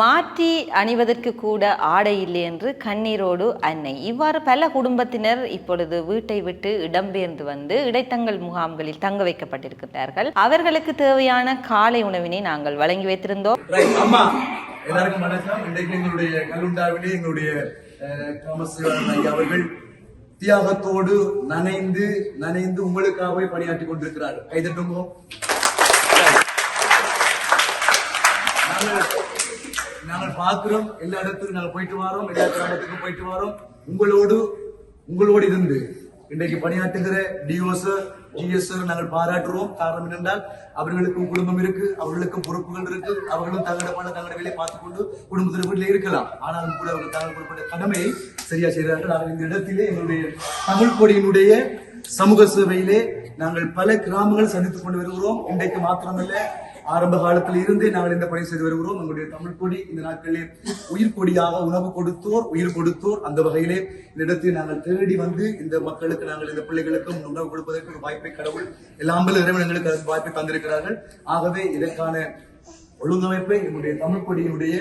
மாற்றி அணிவதற்கு கூட ஆடை இல்லை என்று கண்ணீரோடு அன்னை. இவ்வாறு பல குடும்பத்தினர் இப்பொழுது வீட்டை விட்டு இடம்பெயர்ந்து வந்து இடைத்தங்கள் முகாம்களில் தங்க வைக்கப்பட்டிருக்கிறார்கள். அவர்களுக்கு தேவையான காலை உணவினை நாங்கள் வழங்கி வைத்திருந்தோம். அம்மா எல்லாருக்கும் வணக்கம். இன்றைக்கு எங்களுடைய கலுண்டாவிலே எங்களுடைய அவர்கள் தியாகத்தோடு நனைந்து நனைந்து உங்களுக்காகவே பணியாற்றி கொண்டிருக்கிறார். கைதட்டுங்கோ. நாங்கள் பார்க்கிறோம் எல்லா இடத்துக்கும் நாங்கள் போயிட்டு வரோம் எல்லா கிராமத்துக்கும் போயிட்டு வரோம். உங்களோடு உங்களோடு இருந்து இன்றைக்கு பணியாற்றுகிற டிஓஸ் ஜிஎஸ் நாங்கள் பாராட்டுவோம் காரணம் என்னென்றால் அவர்களுக்கும் குடும்பம் இருக்கு அவர்களுக்கும் பொறுப்புகள் இருக்கு. அவர்களும் தங்களிடமான தங்களோட வேலையை பார்த்துக் கொண்டு குடும்பத்தில் வீட்டில் இருக்கலாம். ஆனாலும் கூட அவர்கள் தங்கள் கொடுக்கப்பட்ட கடமையை சரியா செய்கிறார்கள் நாங்கள் இந்த இடத்திலே எங்களுடைய தமிழ் கொடியினுடைய சமூக சேவையிலே நாங்கள் பல கிராமங்கள் சந்தித்துக் கொண்டு வருகிறோம். இன்றைக்கு மாத்திரமல்ல ஆரம்ப காலத்தில் இருந்தே நாங்கள் இந்த பணி செய்து வருகிறோம். எங்களுடைய தமிழ் கொடி இந்த நாட்களிலே உயிர் கொடியாக உணவு கொடுத்தோர் உயிர் கொடுத்தோர். அந்த வகையிலே இந்த இடத்தில் நாங்கள் தேடி வந்து இந்த மக்களுக்கு நாங்கள் இந்த பிள்ளைகளுக்கும் உணவு கொடுப்பதற்கு ஒரு வாய்ப்பை கடவுள் எல்லாம் வல்ல இறைவன் எங்களுக்கு வாய்ப்பை தந்திருக்கிறார்கள். ஆகவே இதற்கான ஒழுங்கமைப்பை எங்களுடைய தமிழ் கொடியினுடைய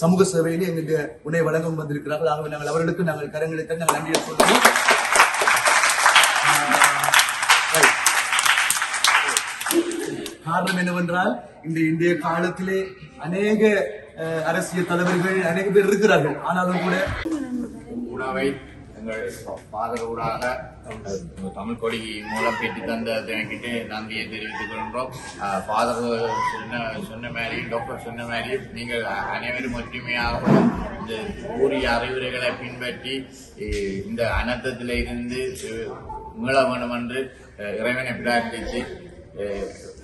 சமூக சேவையிலே எங்களுக்கு உணவை வழங்கவும் வந்திருக்கிறார்கள். ஆகவே நாங்கள் அவர்களுக்கு நாங்கள் கரங்களை நாங்கள் நன்றியை சொல்லுவோம் காரணம் என்னவென்றால் இந்த இந்திய காலத்திலே அநேக அரசியல் தலைவர்கள் அநேக பேர் இருக்கிறார்கள். ஆனாலும் கூட உணவை எங்கள் ஃபாதர் ஊடாக தமிழ் கொடி மூலம் பெற்று தந்த தினக்கிட்டு நன்றியை தெரிவித்துக் கொள்கிறோம் அஹ், ஃபாதர் சொன்ன சொன்ன மாதிரி டாக்டர் சொன்ன மாதிரி நீங்கள் அனைவரும் ஒற்றுமையாக இந்த கூறிய அறிவுரைகளை பின்பற்றி இந்த அனர்த்தத்தில் இருந்து மீள வேண்டும் என்று இறைவனை பிரார்த்தித்து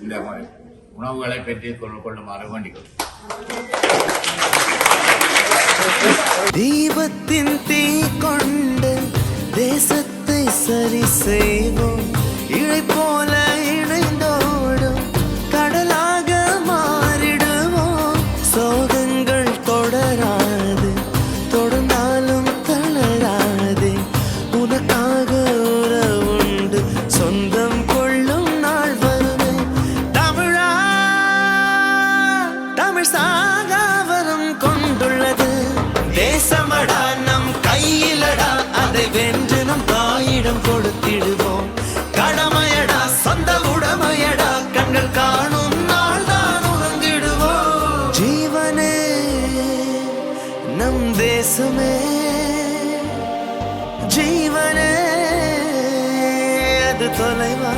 இந்த உணவுகளை பெற்றுக் கொள்ள கொள்ளுமாறு வேண்டிக் தீபத்தின் தீ கொண்டு தேசத்தை சரி செய்வோம். தாயிடம் கொடுத்திடுவோம். கடமையடா சொந்த உடமையடா கண்கள் காணும் நாள் தான் உணர்ந்திடுவோம் ஜீவனே நம் தேசமே ஜீவனே அது தொலைவா?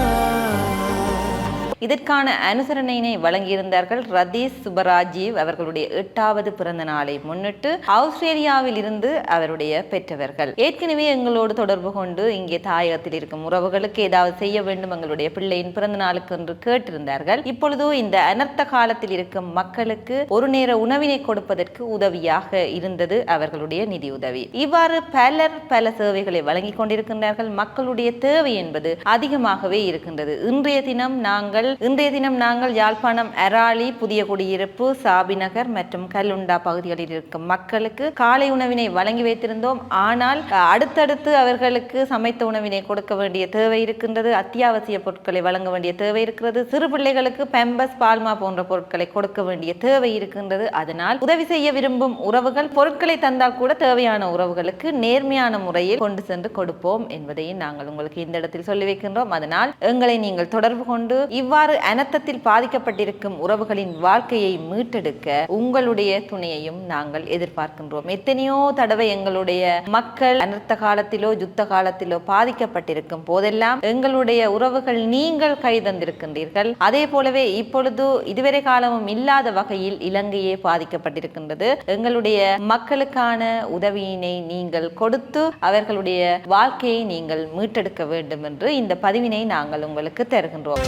இதற்கான அனுசரணையினை வழங்கியிருந்தார்கள் ரதீஷ் சுபராஜீவ் அவர்களுடைய எட்டாவது பிறந்த நாளை முன்னிட்டு ஆஸ்திரேலியாவில் இருந்து அவருடைய பெற்றவர்கள். ஏற்கனவே எங்களோடு தொடர்பு கொண்டு இங்கே தாயகத்தில் இருக்கும் உறவுகளுக்கு ஏதாவது செய்ய வேண்டும் எங்களுடைய பிள்ளையின் பிறந்த நாளுக்கு என்று கேட்டிருந்தார்கள். இப்பொழுதோ இந்த அனர்த்த காலத்தில் இருக்கும் மக்களுக்கு ஒரு நேர உணவினை கொடுப்பதற்கு உதவியாக இருந்தது அவர்களுடைய நிதி உதவி. இவ்வாறு பலர் பல சேவைகளை வழங்கிக் கொண்டிருக்கின்றார்கள். மக்களுடைய தேவை என்பது அதிகமாகவே இருக்கின்றது. இன்றைய தினம் நாங்கள் இன்றைய தினம் நாங்கள் யாழ்ப்பாணம் அராளி புதிய குடியிருப்பு சாபிநகர் மற்றும் கல்லுண்டா பகுதிகளில் இருக்கும் மக்களுக்கு காலை உணவினை வழங்கி வைத்திருந்தோம். ஆனால் அடுத்தடுத்து அவர்களுக்கு சமைத்த உணவினை கொடுக்க வேண்டிய தேவை இருக்கின்றது. அத்தியாவசிய பொருட்களை வழங்க வேண்டிய தேவை இருக்கிறது. சிறு பிள்ளைகளுக்கு பெம்பஸ் பால்மா போன்ற பொருட்களை கொடுக்க வேண்டிய தேவை இருக்கின்றது. அதனால் உதவி செய்ய விரும்பும் உறவுகள் பொருட்களை தந்தால் கூட தேவையான உறவுகளுக்கு நேர்மையான முறையில் கொண்டு சென்று கொடுப்போம் என்பதையும் நாங்கள் உங்களுக்கு இந்த இடத்தில் சொல்லி வைக்கின்றோம். அதனால் எங்களை நீங்கள் தொடர்பு கொண்டு இவ்வாறு அனர்த்தத்தில் பாதிக்கப்பட்டிருக்கும் உறவுகளின் வாழ்க்கையை மீட்டெடுக்க உங்களுடைய துணையையும் நாங்கள் எதிர்பார்க்கின்றோம். எத்தனையோ தடவை எங்களுடைய மக்கள் அனர்த்த காலத்திலோ யுத்த காலத்திலோ பாதிக்கப்பட்டிருக்கும் போதெல்லாம் எங்களுடைய உறவுகள் நீங்கள் கைதந்திருக்கின்றீர்கள் அதே போலவே இப்பொழுது இதுவரை காலமும் இல்லாத வகையில் இலங்கையே பாதிக்கப்பட்டிருக்கின்றது. எங்களுடைய மக்களுக்கான உதவியினை நீங்கள் கொடுத்து அவர்களுடைய வாழ்க்கையை நீங்கள் மீட்டெடுக்க வேண்டும் என்று இந்த பதிவினை நாங்கள் உங்களுக்கு தருகின்றோம்.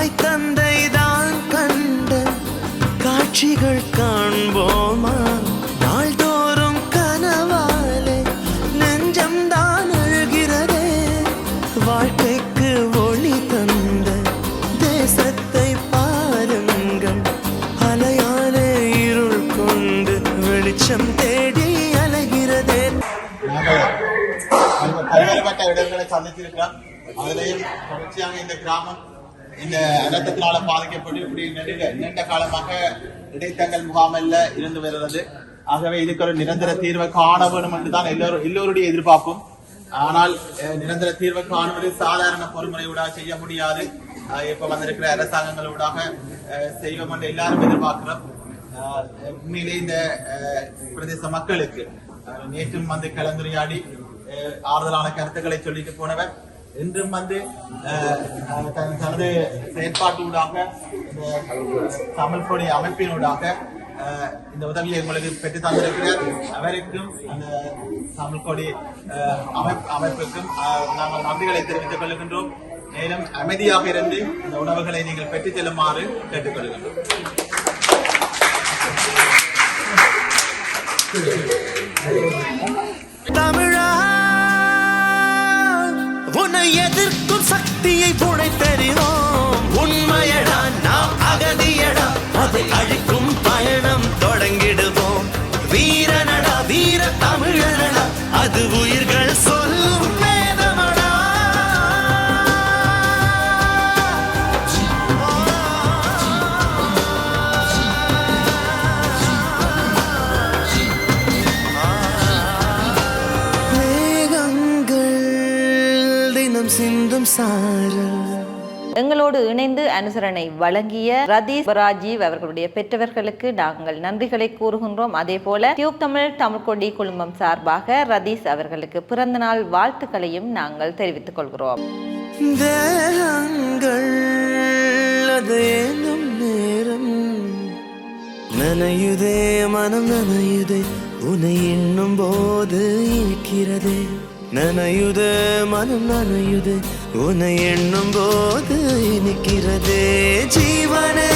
தாய் தந்தை தான் கண்ட காட்சிகள் காண்போமா? நாள்தோறும் கனவாலே நெஞ்சம் தான் அழுகிறதே வாழ்க்கைக்கு ஒளி தந்த தேசத்தை பாருங்கள். அலையாலே இருள் கொண்டு வெளிச்சம் தேடி அலைகிறதே. நாங்கள் பல்வேறுபட்ட இடங்களை சந்திச்சிருக்கிறோம் அதிலேயும் தொடர்ச்சியாக இந்த கிராமம் இந்த அனர்த்தத்தினால பாதிக்கப்பட்டு இப்படி நீண்ட நீண்ட காலமாக இடைத்தங்கள் முகாமல்ல இருந்து வருகிறது. ஆகவே இதுக்கு ஒரு நிரந்தர தீர்வை காண வேண்டும் என்றுதான் எல்லோரும் எல்லோருடைய எதிர்பார்ப்பும். ஆனால் நிரந்தர தீர்வை காணுவது சாதாரண பொறுமுறையூடாக செய்ய முடியாது. இப்ப வந்திருக்கிற அரசாங்கங்களூடாக அஹ், செய்வோம் என்று எல்லாரும் எதிர்பார்க்கிறோம். அஹ், உண்மையிலே இந்த அஹ், பிரதேச மக்களுக்கு நேற்றும் வந்து கலந்துரையாடி அஹ், ஆறுதலான கருத்துக்களை சொல்லிட்டு போனவர். இன்றும் வந்து தனது செயற்பாட்டூடாக இந்த தமிழ் அமைப்பினூடாக இந்த உதவியை உங்களுக்கு பெற்று தந்திருக்கிறார். அவருக்கும் அந்த தமிழ் அமைப்பு அமைப்புக்கும் நாங்கள் நன்றிகளை தெரிவித்துக் கொள்கின்றோம். மேலும் அமைதியாக இருந்து இந்த உணவுகளை நீங்கள் பெற்றுச் செல்லுமாறு கேட்டுக்கொள்கின்றோம் சக்தியை புனைத்தறிவோம். உண்மையடா நாம் அகதியடா. அதை அழி எங்களோடு இணைந்து அனுசரணை வழங்கிய ரதீஷ் ராஜீவ் அவர்களுடைய பெற்றவர்களுக்கு நாங்கள் நன்றிகளை கூறுகின்றோம். அதே போல டியூப் தமிழ் தமிழ்கொடி குழுமம் சார்பாக ரதீஷ் அவர்களுக்கு பிறந்த நாள் வாழ்த்துக்களையும் நாங்கள் தெரிவித்துக் கொள்கிறோம். அது நேரம் நனையுதே மனம் நனையுதே உனை எண்ணும் போது இருக்கிறதே. நனையுதே மனம் நனையுதே உன்னை எண்ணும் போது இனிக்கிறதே ஜீவனே.